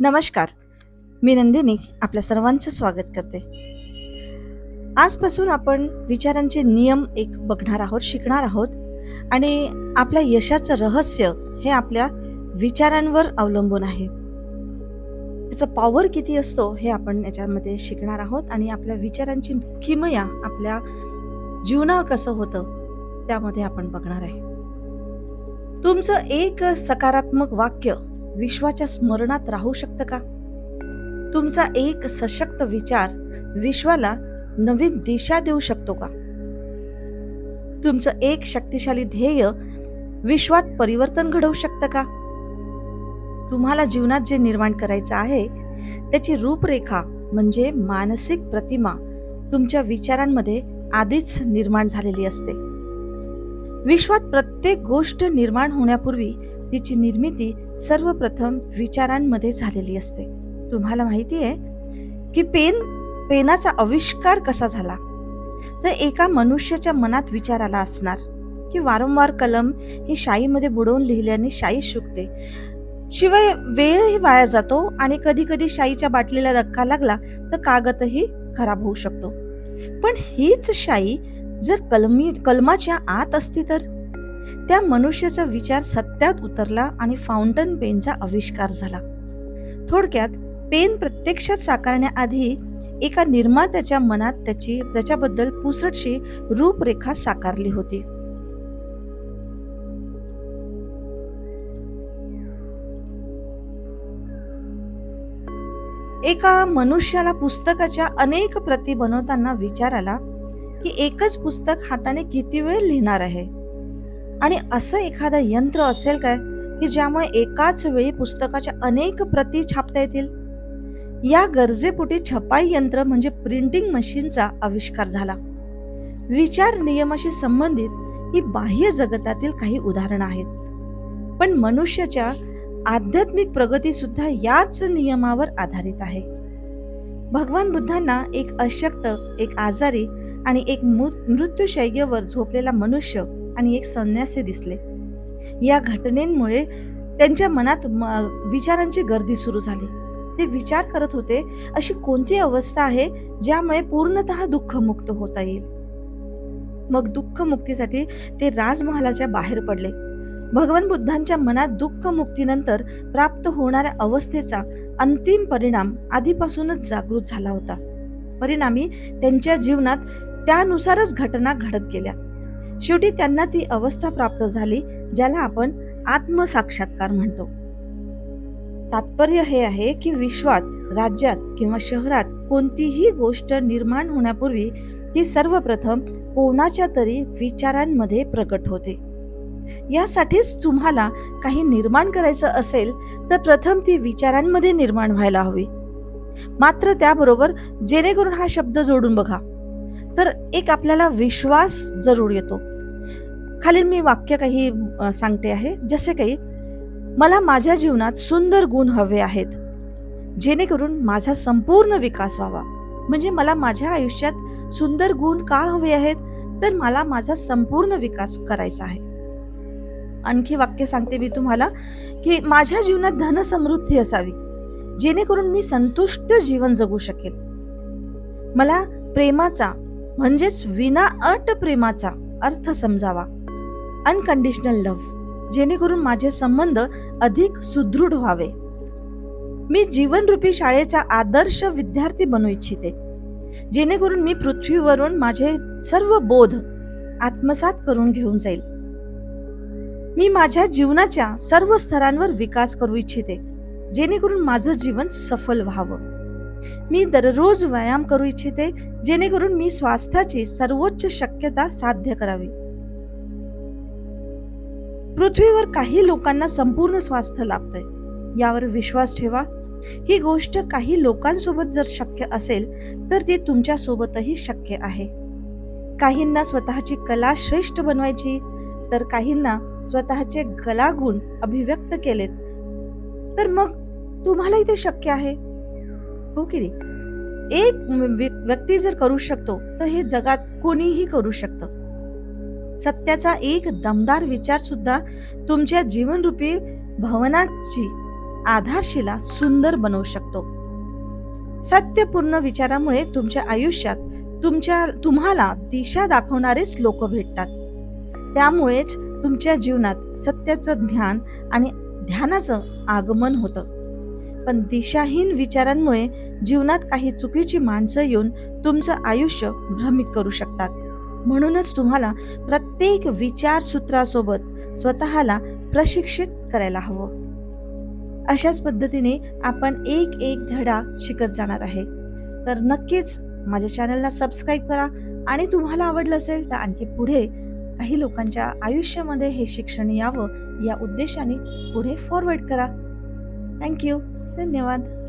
नमस्कार. मी नंदिनी आपल्या सर्वांचं स्वागत करते. आजपासून आपण विचारांचे नियम एक बघणार आहोत शिकणार आहोत आणि आपल्या यशाचं रहस्य हे आपल्या विचारांवर अवलंबून आहे. त्याचं पॉवर किती असतो हे आपण याच्यामध्ये शिकणार आहोत आणि आपल्या विचारांची किमया आपल्या जीवनावर कसं होतं त्यामध्ये आपण बघणार आहे. तुमचं एक सकारात्मक वाक्य विश्वाच्या स्मरणात राहू शकतं का? तुमचा एक सशक्त विचार विश्वाला नवीन दिशा देऊ शकतो का? तुमचं एक शक्तिशाली ध्येय विश्वात परिवर्तन घडवू शकतं का? तुम्हाला जीवनात जे निर्माण करायचं आहे त्याची रूपरेखा म्हणजे मानसिक प्रतिमा तुमच्या विचारांमध्ये आधीच निर्माण झालेली असते. विश्वात प्रत्येक गोष्ट निर्माण होण्यापूर्वी तिची निर्मिती सर्वप्रथम विचारांमध्ये झालेली असते. तुम्हाला माहिती आहे की पेन पेनाचा आविष्कार कसा झाला? तर एका मनुष्याच्या मनात विचार आला असणार की वारंवार कलम ही शाईमध्ये बुडवून लिहिल्याने शाई शुकते शिवाय वेळही वाया जातो आणि कधी कधी शाईच्या बाटलीला धक्का लागला तर कागदही खराब होऊ शकतो. पण हीच शाई जर कलमी कलमाच्या आत असती तर? त्या मनुष्याचा विचार सत्यात उतरला आणि फाउंटन पेनचा आविष्कार झाला. थोडक्यात पेन प्रत्यक्षात साकारण्याआधी एका निर्मात्याच्या मनात त्याची त्याच्याबद्दल पुसटशी रूपरेखा साकारली होती. एका मनुष्याला पुस्तकाच्या अनेक प्रती बनवताना विचार आला की एकच पुस्तक हाताने किती वेळ लिहिणार आहे? आणि असं एखादं यंत्र असेल काय की ज्यामुळे एकाच वेळी पुस्तकाच्या अनेक प्रती छापता येतील? या गरजेपोटी छपाई यंत्र म्हणजे प्रिंटिंग मशीनचा आविष्कार झाला. विचार नियमाशी संबंधित ही बाह्य जगतातील काही उदाहरणं आहेत. पण मनुष्याच्या आध्यात्मिक प्रगती सुद्धा याच नियमावर आधारित आहे. भगवान बुद्धांना एक अशक्त एक आजारी आणि एक मृत्यूशैय्यवर झोपलेला मनुष्य आणि एक संन्यासी दिसले. या घटनेमुळे त्यांच्या मनात विचारांची गर्दी सुरू झाली. ते विचार करत होते अशी कोणती अवस्था आहे ज्यामुळे पूर्णतः दुःखमुक्त होता येईल? मग दुःखमुक्तीसाठी ते राजमहालाच्या बाहेर पडले. भगवान बुद्धांच्या मनात दुःखमुक्तीनंतर प्राप्त होणाऱ्या अवस्थेचा अंतिम परिणाम आधीपासूनच जागृत झाला होता. परिणामी त्यांच्या जीवनात त्यानुसारच घटना घडत गेल्या. शेवटी त्यांना ती अवस्था प्राप्त झाली ज्याला आपण आत्मसाक्षात्कार म्हणतो. तात्पर्य हे आहे की विश्वात राज्यात किंवा शहरात कोणतीही गोष्ट निर्माण होण्यापूर्वी ती सर्वप्रथम कोणाच्या तरी विचारांमध्ये प्रकट होते. यासाठीच तुम्हाला काही निर्माण करायचं असेल तर प्रथम ती विचारांमध्ये निर्माण व्हायला हवी. मात्र त्याबरोबर जेणेकरून हा शब्द जोडून बघा. तर एक आपल्याला विश्वास जरूर येतो. खालील मी वाक्य काही सांगते आहे. जसे काही मला माझ्या जीवनात सुंदर गुण हवे आहेत जेणेकरून माझा संपूर्ण विकास व्हावा. म्हणजे मला माझ्या आयुष्यात सुंदर गुण का हवे आहेत? तर मला माझा संपूर्ण विकास करायचा आहे. आणखी वाक्य सांगते मी तुम्हाला की माझ्या जीवनात धनसमृद्धी असावी जेणेकरून मी संतुष्ट जीवन जगू शकेल. मला प्रेमाचा म्हणजेच विना अट प्रेमाचा अर्थ समजावा. अनकंडिशनल लव्ह जेणेकरून माझे संबंध अधिक सुदृढ व्हावे. मी जीवनरूपी शाळेचा आदर्श विद्यार्थी बनू इच्छिते. जेणेकरून मी पृथ्वीवरून माझे सर्व बोध आत्मसात करून घेऊन जाईल. मी माझ्या जीवनाच्या सर्व स्तरांवर विकास करू इच्छिते जेणेकरून माझं जीवन सफल व्हावं. मी दररोज व्यायाम करू इच्छिते जेणेकरून मी स्वास्थ्याची सर्वोच्च शक्यता साध्य करावी. पृथ्वीवर काही लोकांना संपूर्ण स्वास्थ्य लाभतंय. यावर विश्वास ठेवा. ही गोष्ट काही लोकांसोबत जर शक्य असेल तर ती तुमच्या सोबतही शक्य आहे. काहींना स्वतःची कला श्रेष्ठ बनवायची तर काहींना स्वतःचे कलागुण अभिव्यक्त केलेत. तर मग तुम्हालाही ते शक्य आहे? हो की नाही? एक व्यक्ती जर करू शकतो तर हे जगात कोणीही करू शकतं. सत्याचा एक दमदार विचार सुद्धा तुमच्या जीवनरूपी भवनाची आधारशिला सुंदर बनवू शकतो. सत्यपूर्ण विचारामुळे तुमच्या आयुष्यात तुमच्या तुम्हाला दिशा दाखवणारेच लोक भेटतात. त्यामुळेच तुमच्या जीवनात सत्याचं ध्यान आणि ध्यानाचं आगमन होतं. पण दिशाहीन विचारांमुळे जीवनात काही चुकीची माणसं येऊन तुमचं आयुष्य भ्रमित करू शकतात. म्हणूनच तुम्हाला प्रत्येक विचारसूत्रासोबत स्वतःला प्रशिक्षित करायला हवं. अशाच पद्धतीने आपण एक एक धडा शिकत जाणार आहे. तर नक्कीच माझ्या चॅनलला सबस्क्राईब करा आणि तुम्हाला आवडलं असेल तर आणखी पुढे काही लोकांच्या आयुष्यामध्ये हे शिक्षण यावं या उद्देशाने पुढे फॉरवर्ड करा. थँक्यू धन्यवाद.